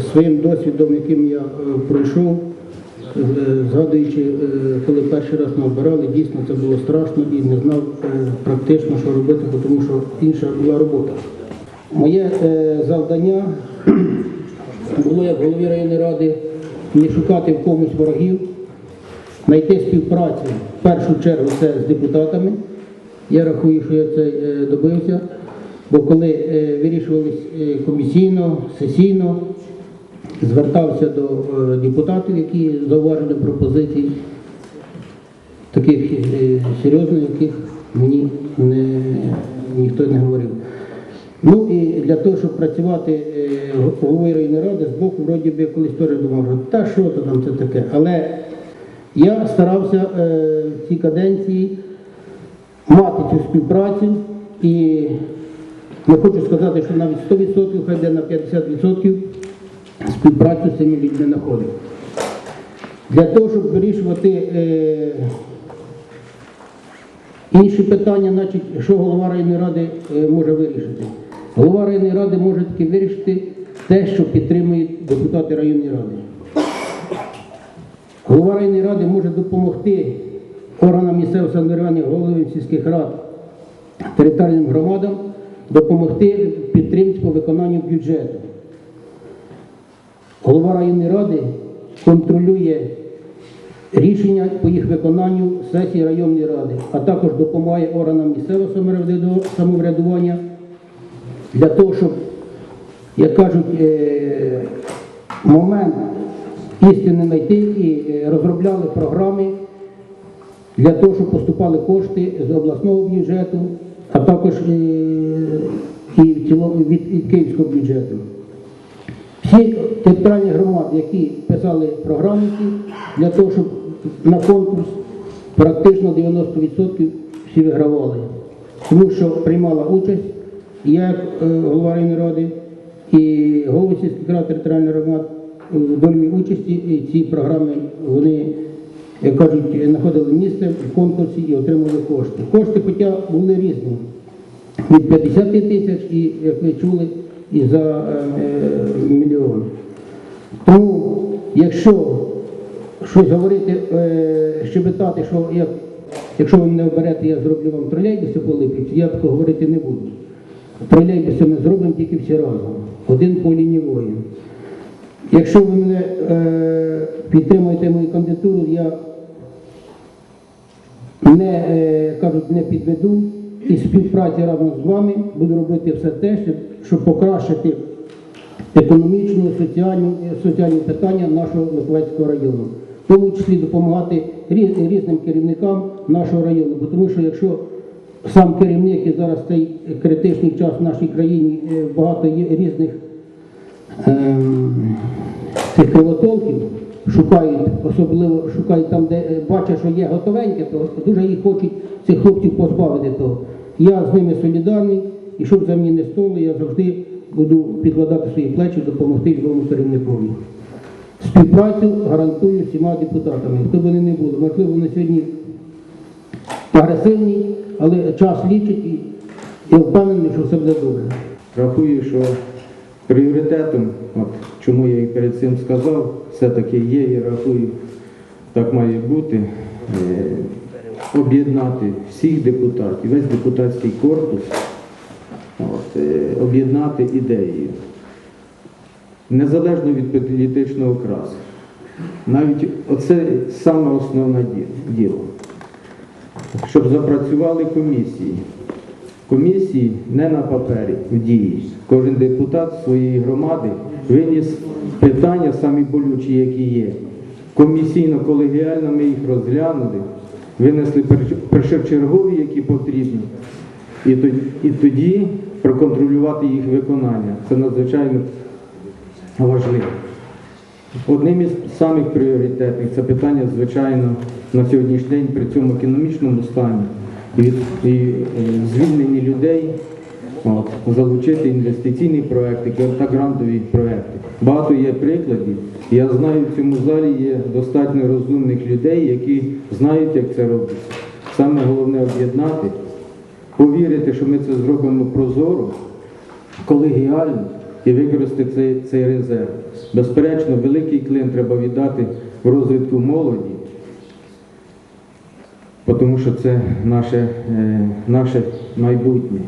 своїм досвідом, яким я е, пройшов, е, згадуючи, е, коли перший раз ми обирали, дійсно це було страшно і не знав практично, що робити, тому що інша була робота. Моє завдання було як голові районної ради не шукати в комусь ворогів, знайти співпрацю в першу чергу це з депутатами. Я рахую, що я це добився, бо коли вирішувались е, комісійно, сесійно, звертався до е, депутатів, які зауважили пропозиції, таких е, серйозних, яких мені не, ніхто не говорив. Ну і для того, щоб працювати е, головою районної ради, з боку, вроді би, я колись теж думав, що та що то там це таке. Але я старався в цій каденції мати цю співпрацю і не хочу сказати, що навіть 100%, хай йде на 50% співпрацю з цими людьми знаходив. Для того, щоб вирішувати е, інші питання, значить, що голова районної ради е, може вирішити. Голова районної ради може тільки вирішити те, що підтримують депутати районної ради. Голова районної ради може допомогти органам місцевого самоврядування, головам сільських рад, територіальним громадам допомогти підтримці по виконанню бюджету. Голова районної ради контролює рішення по їх виконанню сесії районної ради, а також допомагає органам місцевого самоврядування для того, щоб, як кажуть, е, момент істини знайти і е, розробляли програми для того, щоб поступали кошти з обласного бюджету, а також е, і від київського бюджету. Всі територіальні громади, які писали програмники, для того, щоб на конкурс практично 90% всі вигравали. Тому що приймала участь я як е, голова районної ради, і голови сільських територіальних громад е, в дольовій участі і ці програми вони, як кажуть, знаходили місце в конкурсі і отримали кошти. Кошти, хоча були різні від 50 тисяч і, як ви чули, і за е, мільйон. Тому, якщо щось говорити, е, щебетати, що як, якщо ви мене оберете, я зроблю вам тролейбуси по Липівці, я такого говорити не буду. Тролейбуси ми зробимо тільки всі разом, один по лінії. Якщо ви мене е, підтримуєте мою кандидатуру, я не е, кажуть, не підведу і співпраці разом з вами буду робити все те, щоб, покращити економічну, соціальну, соціальні питання нашого Миколаївського району, в тому числі допомагати рі- різним керівникам нашого району. Бо тому що якщо сам керівник і зараз цей критичний час в нашій країні е, багато є різних ем, цих кривотолків шукають, особливо шукають там, де е, бачать, що є готовеньке, то дуже їх хочуть цих хлопців позбавити того. Я з ними солідарний, і щоб за мені не стало, я завжди буду підкладати свої плечі, допомогти любому керівникові. Співпрацю гарантую всіма депутатами, хто б вони не були. Можливо, вони сьогодні агресивні, але час лічить і я впевнений, що все буде добре. Рахую, що пріоритетом, от чому я і перед цим сказав, все-таки є і рахую, так має бути, е, об'єднати всіх депутатів, весь депутатський корпус, е, об'єднати ідеї, незалежно від політичного окрасу. Навіть оце саме основне діло. Щоб запрацювали комісії. Комісії не на папері, в дії. Кожен депутат своєї громади виніс питання самі болючі, які є. Комісійно, колегіально ми їх розглянули, винесли першочергові, які потрібні. І тоді, і тоді проконтролювати їх виконання. Це надзвичайно важливо. Одним із самих пріоритетних це питання, звичайно, на сьогоднішній день при цьому економічному стані і, е, звільнені людей, залучити інвестиційні проекти та грантові проекти. Багато є прикладів. Я знаю, в цьому залі є достатньо розумних людей, які знають, як це робиться. Саме головне об'єднати, повірити, що ми це зробимо прозоро, колегіально і використати цей, цей резерв. безперечно, великий клин треба віддати в розвитку молоді, тому що це наше, е, наше майбутнє,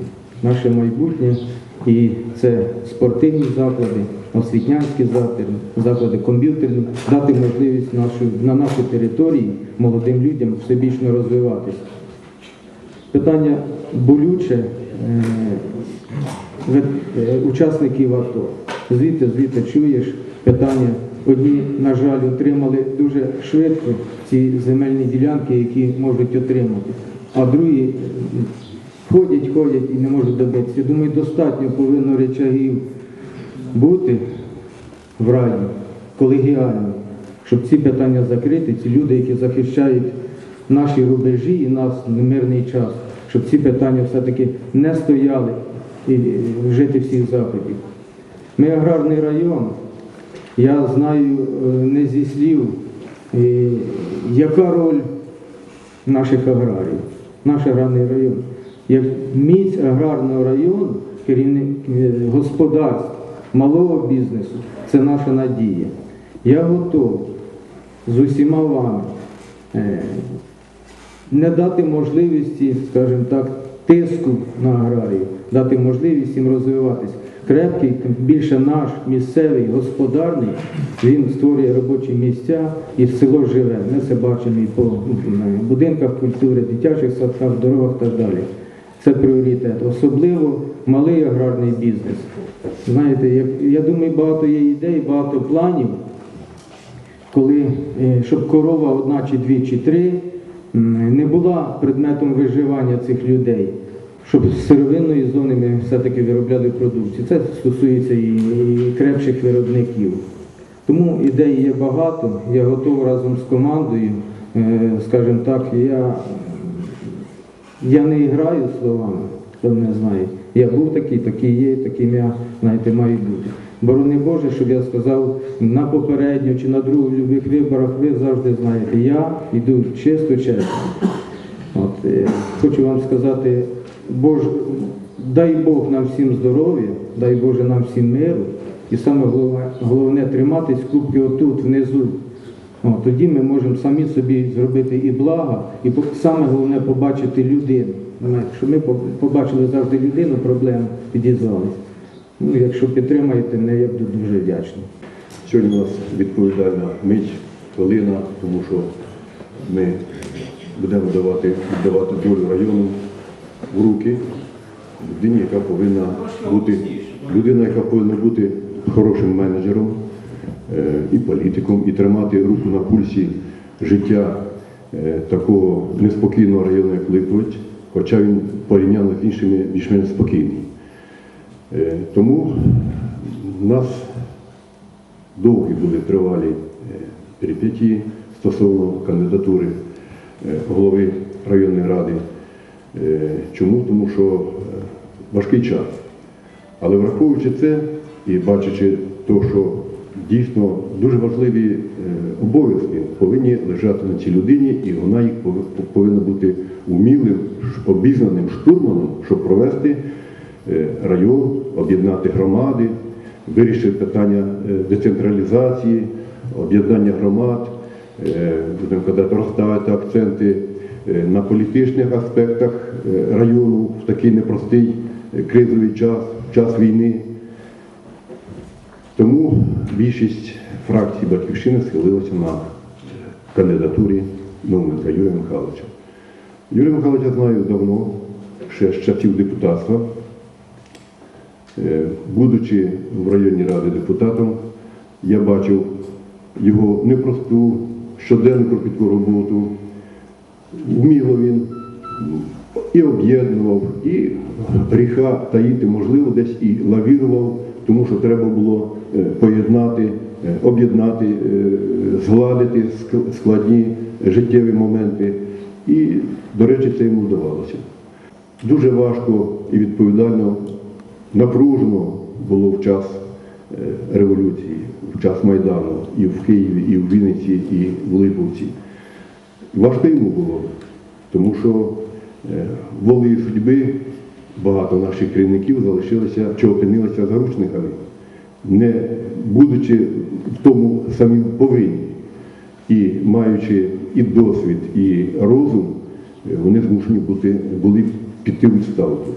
наше майбутнє і це спортивні заклади, освітнянські заклади, заклади комп'ютерні, дати можливість нашу, на нашій території молодим людям всебічно розвиватися. Питання болюче е, учасників АТО. Звідти, звідти чуєш питання. Одні, на жаль, отримали дуже швидко ці земельні ділянки, які можуть отримати, а другі ходять, ходять і не можуть добитися. Думаю, достатньо повинно речагів бути в раді, колегіально, щоб ці питання закрити, ці люди, які захищають наші рубежі і нас в мирний час, щоб ці питання все-таки не стояли і вжити всіх заходів. Ми аграрний район. Я знаю е, не зі слів, яка роль наших аграріїв, наш аграрний район. Як міць аграрного району, керівник е, господарств, малого бізнесу це наша надія. Я готовий з усіма вами е, не дати можливості, скажімо так, тиску на аграріїв, дати можливість їм розвиватись. Крепкий, тим більше наш місцевий господарний, він створює робочі місця і село живе. Ми це бачимо і по будинках культури, дитячих садках, дорогах і так далі. Це пріоритет. Особливо малий аграрний бізнес. Знаєте, як, я думаю, багато є ідей, багато планів коли е, щоб корова одна чи дві чи три не була предметом виживання цих людей, щоб з сировинної зони ми все-таки виробляли продукцію. Це стосується і, і крепших виробників. Тому ідей є багато. Я готовий разом з командою, е, скажімо так, я, я не граю словами, хто мене знає. Я був такий, такий є, таким я, знаєте, маю бути. Борони Боже, щоб я сказав на попередню чи на другу любих виборах, ви завжди знаєте, я йду чисто, чесно. От, е, хочу вам сказати, Бож, дай Бог нам всім здоров'я, дай Боже нам всім миру. І саме головне, триматись кубки отут, внизу. О, тоді ми можемо самі собі зробити і благо, і саме головне побачити людину. Щоб ми побачили завжди людину, проблему підізвались. Ну, якщо підтримаєте мене, я буду дуже вдячний. Сьогодні у нас відповідальна мить, хвилина, тому що ми будемо давати, віддавати долю району в руки людині, яка повинна бути людина, яка повинна бути хорошим менеджером і політиком, і тримати руку на пульсі життя е, такого неспокійного району, як Липовець, хоча він порівняно з іншими більш-менш спокійний. Е, Тому в нас довгі були тривалі е, перипетії стосовно кандидатури е, голови районної ради. Е, Чому? Тому що е, важкий час. Але враховуючи це і бачачи те, що дійсно дуже важливі е, обов'язки повинні лежати на цій людині, і вона їх повинна бути умілим, обізнаним штурманом, щоб провести е, район, об'єднати громади, вирішити питання е, децентралізації, об'єднання громад, будемо казати, розставити акценти на політичних аспектах району в такий непростий кризовий час, час війни. Тому більшість фракцій Батьківщини схилилася на кандидатурі Науменка Юрія Михайловича. Юрія Михайловича знаю давно, ще з часів депутатства. Е, Будучи в районній раді депутатом, я бачив його непросту щоденну кропітку роботу. Вміло він і об'єднував, і гріха таїти, можливо, десь і лавірував, тому що треба було е, поєднати, е, об'єднати, е, згладити складні життєві моменти. І, до речі, це йому вдавалося. Дуже важко і відповідально, напружено було в час революції, в час Майдану і в Києві, і в Вінниці, і в Липовці. Важко йому було, тому що волею судьби багато наших керівників залишилися чи опинилися заручниками не будучи в тому самі повинні. І маючи і досвід, і розум, е, вони змушені бути, були піти у відставку.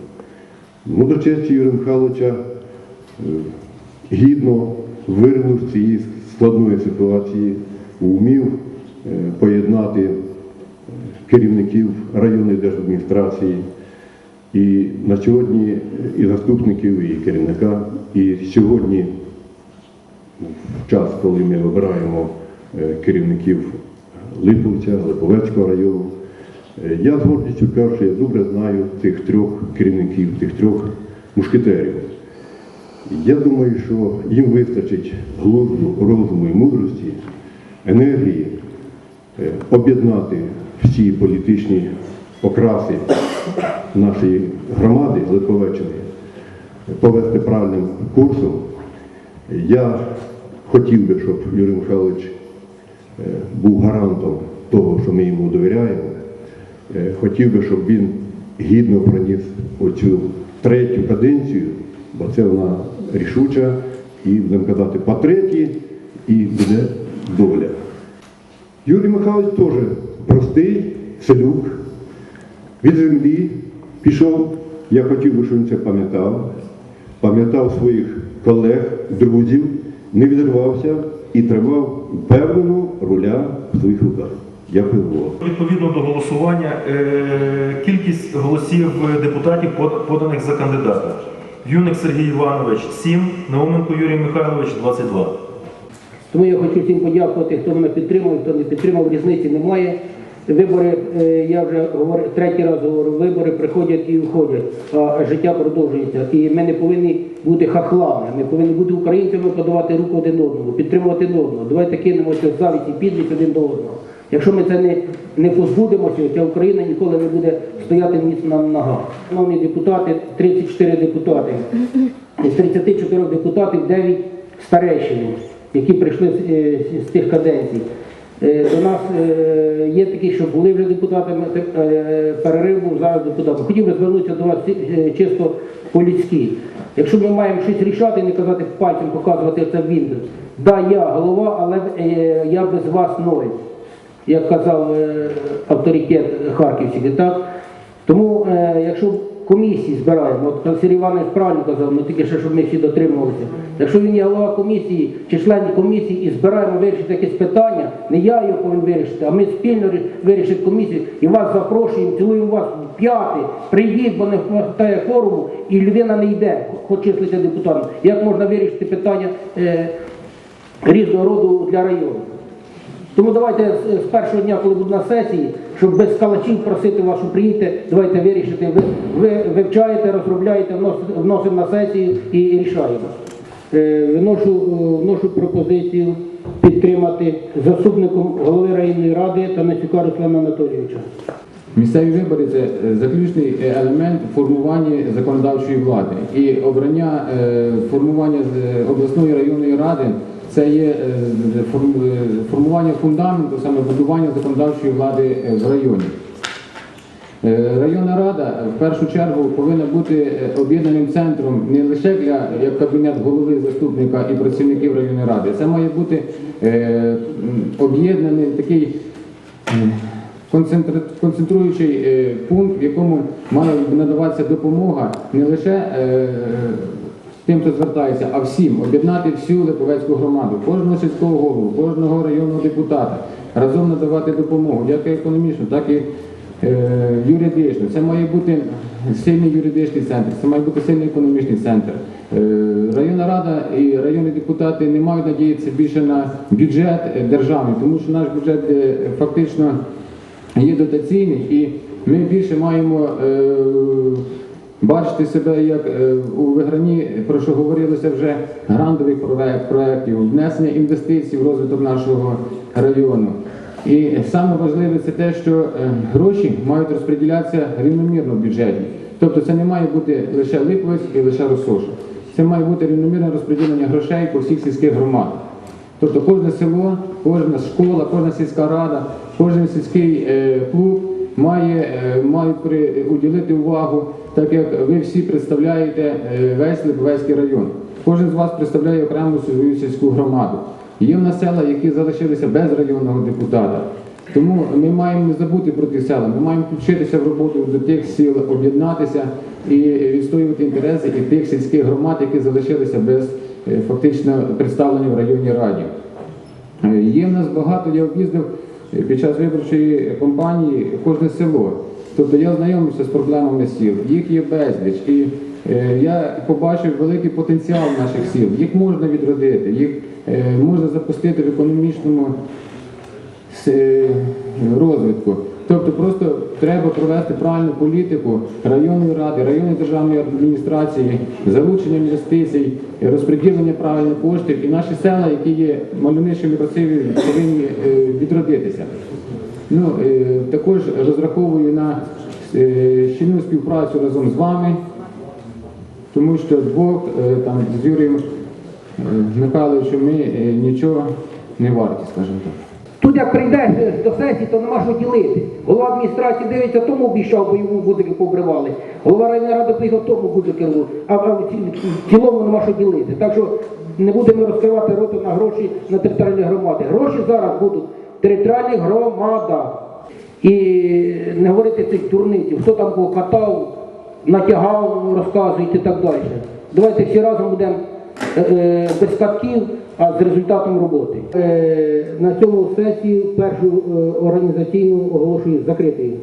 До честі Юрія Михайловича е, гідно вирнув з цієї складної ситуації, вмів е, поєднати е, керівників районної держадміністрації, і на сьогодні і заступників, і керівника, і сьогодні в час, коли ми вибираємо е, керівників Липовця, Липовецького району. Е, Я з гордістю кажу, що я добре знаю цих трьох керівників, тих трьох мушкетерів. Я думаю, що їм вистачить глузду, розуму і мудрості, енергії е, об'єднати всі політичні окраси нашої громади Липовеччини, повести правильним курсом. Я хотів би, щоб Юрій Михайлович е, був гарантом того, що ми йому довіряємо. Е, Хотів би, щоб він гідно проніс оцю третю каденцію, бо це вона рішуча, і будемо казати, по третій, і буде доля. Юрій Михайлович теж простий селюк, від землі пішов. Я хотів би, щоб він це пам'ятав, пам'ятав своїх колег, друзів, не відривався і тримав впевнену руля в своїх руках. Дякую. Відповідно до голосування, е, кількість голосів депутатів поданих за кандидата. Юник Сергій Іванович 7, Науменко Юрій Михайлович 22. Тому я хочу всім подякувати, хто мене підтримав, хто не підтримав, різниці немає. Вибори, е, я вже говорив, третій раз говорю, вибори приходять і входять, а життя продовжується. І ми не повинні бути хахлами, ми повинні бути українцями, подавати руку один одному, підтримувати один одного. Давайте кинемося в завість і підлість один до одного. Якщо ми це не, не позбудемося, ця Україна ніколи не буде стояти міцно на ногах. Шановні депутати, 34 депутати. Із 34 депутатів 9 старейшини, які прийшли з, е, з тих каденцій. Е, До нас е, є такі, що були вже депутатами, е, перерив був зараз депутатом. Хотів би звернутися до вас е, чисто по-людськи. Якщо ми маємо щось рішати, не казати пальцем, показувати це він. Да, я голова, але е, я без вас ноль, як казав е, авторитет Харківський. Так? Тому, е, якщо комісії збираємо, от Сергій Іванович правильно казав, ну тільки ще, щоб ми всі дотримувалися. Якщо він є голова комісії чи члени комісії і збираємо вирішити якесь питання, не я його повинен вирішити, а ми спільно рі- вирішимо комісію і вас запрошуємо, цілуємо вас п'яти, прийдіть, бо не вистачає форуму, і людина не йде, хоч числиться депутатом. Як можна вирішити питання е, різного роду для району? Тому давайте з- першого дня, коли буду на сесії, щоб без калачів просити вашу приїдьте, давайте вирішити. Ви, ви вивчаєте, розробляєте, вносимо на сесію і рішаємо. Е, Виношу, е, вношу пропозицію підтримати заступником голови районної ради Танасюка Руслана Анатолійовича. Місцеві вибори це е, заключний елемент формування законодавчої влади. І обрання формування обласної районної ради це є е, форм- е, формування фундаменту, саме будування законодавчої влади е, в районі. Е, Районна рада в першу чергу повинна бути е, об'єднаним центром не лише для як кабінет голови, заступника і працівників районної ради. Це має бути е, об'єднаний такий концентруючий е, пункт, в якому має надаватися допомога не лише е, тим, хто звертається, а всім об'єднати всю Липовецьку громаду, кожного сільського голову, кожного районного депутата, разом надавати допомогу, як і економічну, так і е, юридичну. Це має бути сильний юридичний центр, це має бути сильний економічний центр. Е, Районна рада і районні депутати не мають надіятися більше на бюджет е, державний, тому що наш бюджет е, фактично є дотаційний, і ми більше маємо е, бачити себе як е, у вигранні, про що говорилося вже грантових проект- проєктів, внесення інвестицій в розвиток нашого району. І саме важливе це те, що е, гроші мають розподілятися рівномірно в бюджеті. Тобто це не має бути лише Липовець і лише Росоша. Це має бути рівномірне розподілення грошей по всіх сільських громадах. Тобто кожне село, кожна школа, кожна сільська рада, кожен сільський е, клуб має, е, мають при, уділити увагу, так як ви всі представляєте е, весь Липовецький район. Кожен з вас представляє окрему свою сільську громаду. Є в нас села, які залишилися без районного депутата. Тому ми маємо не забути про ті села, ми маємо включитися в роботу до тих сіл, об'єднатися і відстоювати інтереси і тих сільських громад, які залишилися без е, фактично представлення в районній раді. Є в нас багато, я об'їздив під час виборчої кампанії кожне село. Тобто я знайомився з проблемами сіл, їх є безліч. І е, я побачив великий потенціал наших сіл. Їх можна відродити, їх е, можна запустити в економічному е, розвитку. Тобто просто треба провести правильну політику районної ради, районної державної адміністрації, залучення інвестицій, розподілення правильних коштів. І наші села, які є мальовничими красиві, повинні е, відродитися. Ну, е, також розраховую на е, щільну співпрацю разом з вами, тому що двох там з Юрієм Михайловичем ми нічого не варті, скажімо так. Як прийдеш до сесії, то нема що ділити. Голова адміністрації дивиться, тому обіщав, бо йому гудзики побривали. Голова районної ради приїхав, тому гудзики рву. А, в цілому нема що ділити. Так що не будемо розкривати рота на гроші на територіальні громади. Гроші зараз будуть в територіальних громадах. І не говорити цих дурниців, хто там кого катав, натягав, розказують і так далі. Давайте всі разом будемо е, е, без катків, а з результатом роботи. Е, На цьому сесію першу е, організаційну оголошую закритою.